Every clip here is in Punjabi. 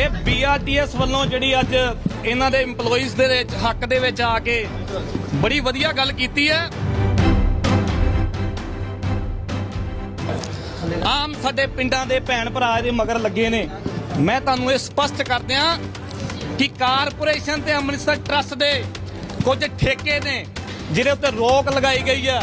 ਇਹ ਬੀਆਰਟੀਐਸ ਵੱਲੋਂ ਜਿਹੜੀ ਅੱਜ ਇਹਨਾਂ ਦੇ EMPLOYEES ਦੇ ਵਿੱਚ, ਹੱਕ ਦੇ ਵਿੱਚ ਆ ਕੇ ਬੜੀ ਵਧੀਆ ਗੱਲ ਕੀਤੀ ਹੈ। ਆਮ ਸਾਡੇ ਪਿੰਡਾਂ ਦੇ ਭੈਣ ਭਰਾ ਇਹਦੇ ਮਗਰ ਲੱਗੇ ਨੇ। ਮੈਂ ਤੁਹਾਨੂੰ ਇਹ ਸਪਸ਼ਟ ਕਰਦਿਆਂ ਕਿ ਕਾਰਪੋਰੇਸ਼ਨ ਤੇ ਅੰਮ੍ਰਿਤਸਰ ਟਰੱਸਟ ਦੇ ਕੁਝ ਠੇਕੇ ਨੇ, ਜਿਹਦੇ ਉੱਤੇ ਰੋਕ ਲਗਾਈ ਗਈ ਹੈ।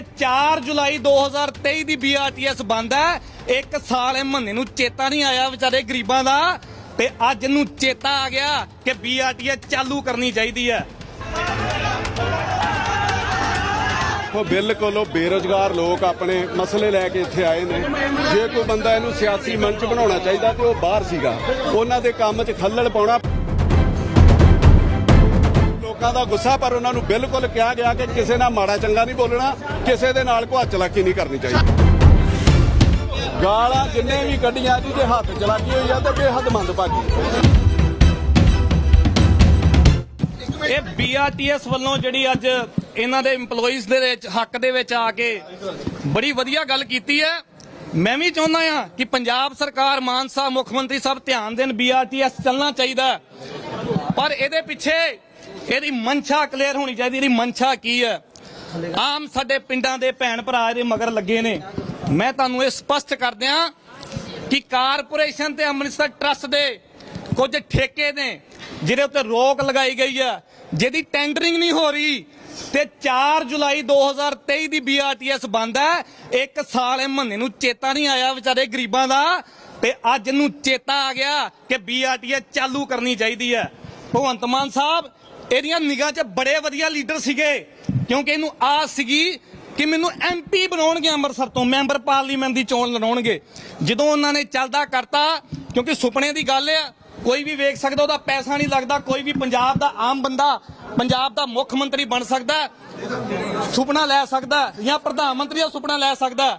ਤੇ 4 ਜੁਲਾਈ 2023 ਦੀ ਬੀਆਰਟੀਐਸ ਬੰਦ ਹੈ। ਇੱਕ ਸਾਲ ਇਹ ਮੰਨੇ ਨੂੰ ਚੇਤਾ ਨਹੀਂ ਆਇਆ ਵਿਚਾਰੇ ਗਰੀਬਾਂ ਦਾ। ਤੇ ਅੱਜ ਨੂੰ ਚੇਤਾ ਆ ਗਿਆ ਕਿ ਬੀਆਰਟੀਐਸ ਚਾਲੂ ਕਰਨੀ ਚਾਹੀਦੀ ਹੈ। ਉਹ ਬਿਲਕੁਲ ਉਹ ਬੇਰੋਜ਼ਗਾਰ ਲੋਕ ਆਪਣੇ ਮਸਲੇ ਲੈ ਕੇ ਇੱਥੇ ਆਏ ਨੇ। ਜੇ ਕੋਈ ਬੰਦਾ ਇਹਨੂੰ ਸਿਆਸੀ ਮੰਚ ਬਣਾਉਣਾ ਚਾਹੀਦਾ ਤੇ ਉਹ ਬਾਹਰ ਸੀਗਾ। ਉਹਨਾਂ ਦੇ ਕੰਮ 'ਚ ਖੱਲਲ ਪਾਉਣਾ ਲੋਕਾਂ ਦਾ ਗੁੱਸਾ, ਪਰ ਉਹਨਾਂ ਨੂੰ ਬਿਲਕੁਲ ਕਿਹਾ ਗਿਆ ਕਿ ਕਿਸੇ ਨਾਲ ਮਾੜਾ ਚੰਗਾ ਨਹੀਂ ਬੋਲਣਾ, ਕਿਸੇ ਦੇ ਨਾਲ ਕੋਈ ਚਲਾਕੀ ਨਹੀਂ ਕਰਨੀ ਚਾਹੀਦੀ। ਗਾਲਾਂ ਜਿੰਨੇ ਵੀ ਕੱਢੀਆਂ ਜੀ, ਜੇ ਹੱਥ ਚਲਾਕੀ ਹੋਈ ਆ ਤੇ ਬੇਹੱਦ ਮੰਦਭਾਗੀ। ਇਹ ਬੀਆਰਟੀਐਸ ਵੱਲੋਂ ਜਿਹੜੀ ਅੱਜ ਇਹਨਾਂ ਦੇ EMPLOYEES ਦੇ ਵਿੱਚ, ਹੱਕ ਦੇ ਵਿੱਚ ਆ ਕੇ ਬੜੀ ਵਧੀਆ ਗੱਲ ਕੀਤੀ ਹੈ। ਮੈਂ ਵੀ ਚਾਹੁੰਦਾ ਆ ਕਿ ਪੰਜਾਬ ਸਰਕਾਰ ਮਾਨ ਸਾਹਿਬ ਮੁੱਖ ਮੰਤਰੀ ਸਾਹਿਬ ਧਿਆਨ ਦੇਣ ਬੀਆਰਟੀਐਸ ਚੱਲਣਾ ਚਾਹੀਦਾ ਪਰ ਇਹਦੇ ਪਿੱਛੇ ਇਹਦੀ ਮਨਸ਼ਾ ਕਲੀਅਰ ਹੋਣੀ ਚਾਹੀਦੀ, ਇਹਦੀ ਮਨਸ਼ਾ ਕੀ ਹੈ? ਆਮ ਸਾਡੇ ਪਿੰਡਾਂ ਦੇ ਭੈਣ ਭਰਾ ਇਹਦੇ ਮਗਰ ਲੱਗੇ ਨੇ। ਮੈਂ ਤੁਹਾਨੂੰ ਇਹ ਸਪਸ਼ਟ ਕਰ ਦਿਆਂ ਕਿ ਕਾਰਪੋਰੇਸ਼ਨ ਤੇ ਅੰਮ੍ਰਿਤਸਰ ਟਰੱਸਟ ਦੇ ਕੁਝ ਠੇਕੇ ਨੇ, ਜਿਹਦੇ ਉੱਤੇ ਰੋਕ ਲਗਾਈ ਗਈ ਹੈ। ਜਿਹਦੀ ਟੈਂਡਰਿੰਗ ਨਹੀਂ ਹੋ ਰਹੀ ਤੇ 4 ਜੁਲਾਈ 2023 ਦੀ ਬੀਆਰਟੀਐਸ ਬੰਦ ਹੈ। ਇੱਕ ਸਾਲ ਇਹ ਮੰਨੇ ਨੂੰ ਚੇਤਾ ਨਹੀਂ ਆਇਆ ਵਿਚਾਰੇ ਗਰੀਬਾਂ ਦਾ। ਤੇ ਅੱਜ ਨੂੰ ਚੇਤਾ ਆ ਗਿਆ ਕਿ ਬੀਆਰਟੀਐਸ ਚਾਲੂ ਕਰਨੀ ਚਾਹੀਦੀ ਹੈ। ਭਗਵੰਤ ਮਾਨ ਸਾਹਿਬ ਇਹਦੀਆਂ ਨਿਗਾਹ 'ਚ ਬੜੇ ਵਧੀਆ ਲੀਡਰ ਸੀਗੇ। ਕਿਉਂਕਿ ਇਹਨੂੰ ਆਸ ਸੀਗੀ ਕਿ ਮੈਨੂੰ ਐਮਪੀ ਬਣਾਉਣਗੇ ਅੰਮ੍ਰਿਤਸਰ ਤੋਂ, ਮੈਂਬਰ ਪਾਰਲੀਮੈਂਟ ਦੀ ਚੋਣ ਲੜਾਉਣਗੇ। ਜਦੋਂ ਉਹਨਾਂ ਨੇ ਚੱਲਦਾ ਕਰਤਾ, ਕਿਉਂਕਿ ਸੁਪਨੇ ਦੀ ਗੱਲ ਆ, ਕੋਈ ਵੀ ਵੇਖ ਸਕਦਾ, ਉਹਦਾ ਪੈਸਾ ਨਹੀਂ ਲੱਗਦਾ, ਕੋਈ ਵੀ ਪੰਜਾਬ ਦਾ ਆਮ ਬੰਦਾ, ਪੰਜਾਬ ਦਾ ਮੁੱਖ ਮੰਤਰੀ ਬਣ ਸਕਦਾ, ਸੁਪਨਾ ਲੈ ਸਕਦਾ ਜਾਂ ਪ੍ਰਧਾਨ ਮੰਤਰੀ ਦਾ ਸੁਪਨਾ ਲੈ ਸਕਦਾ।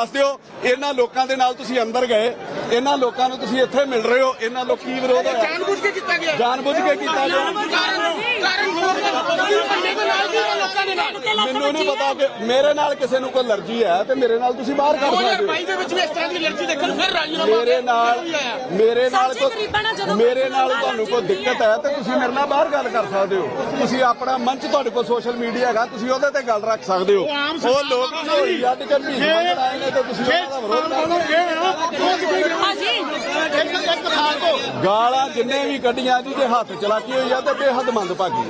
ਦੱਸ ਦਿਓ ਇਹਨਾਂ ਲੋਕਾਂ ਦੇ ਨਾਲ ਤੁਸੀਂ ਅੰਦਰ ਗਏ ਇਹਨਾਂ ਲੋਕਾਂ ਨੂੰ ਤੁਸੀਂ ਇੱਥੇ ਮਿਲ ਰਹੇ ਹੋ ਇਹਨਾਂ ਲੋਕ ਕੀ ਵਿਰੋਧ ਹੋਇਆ? ਜਾਣਬੁੱਝ ਕੇ ਕੀਤਾ ਗਿਆ। ਜਾਣਬੁੱਝ ਕੇ ਕੀਤਾ ਗਿਆ ਕਾਰਨ ਕਾਰਨ ਹੋਰ ਪੰਡੇ ਦੇ ਨਾਲ ਕੀ ਮੈਨੂੰ ਨਹੀਂ ਪਤਾ ਕਿ ਮੇਰੇ ਨਾਲ ਕਿਸੇ ਨੂੰ ਕੋਈ ਅਲਰਜੀ ਹੈ ਤੇ ਮੇਰੇ ਨਾਲ ਤੁਸੀਂ ਬਾਹਰ ਕਰ ਸਕਦੇ 2022 ਦੇ ਵਿੱਚ ਵੀ ਇਸ ਤਰ੍ਹਾਂ ਦੀ ਲੜਕੀ ਦੇਖਣ ਫਿਰ ਹੋ ਰਾਜੀਨਾਮਾ ਮੇਰੇ ਨਾਲ ਮੇਰੇ ਨਾਲ ਸੱਚੇ ਗਰੀਬਾਂ ਨਾਲ ਕੋਈ ਜਦੋਂ ਮੇਰੇ ਨਾਲ ਤੁਹਾਨੂੰ ਕੋਈ ਦਿੱਕਤ ਹੈ। ਤੇ ਤੁਸੀਂ ਮੇਰੇ ਨਾਲ ਬਾਹਰ ਗੱਲ ਕਰ ਸਕਦੇ ਹੋ। ਤੁਸੀਂ ਆਪਣਾ ਮੰਚ ਤੁਹਾਡੇ ਕੋਲ ਸੋਸ਼ਲ ਮੀਡੀਆ ਹੈਗਾ ਤੁਸੀਂ ਉਹਦੇ ਤੇ ਗੱਲ ਰੱਖ ਸਕਦੇ ਹੋ। ਉਹ ਲੋਕ ਨੇ ਤੇ ਤੁਸੀਂ ਉਹਨਾਂ ਦਾ ਵਿਰੋਧ ਕਰ ਹਾਂਜੀ। ਤੋਂ। ਗਾਲਾਂ ਜਿੰਨੇ ਵੀ ਕੱਢੀਆਂ ਜੀ ਜੇ ਹੱਥ ਚਲਾਕੀ ਹੋਈ ਆ ਤੇ ਬੇਹੱਦ ਮੰਦਭਾਗੀ।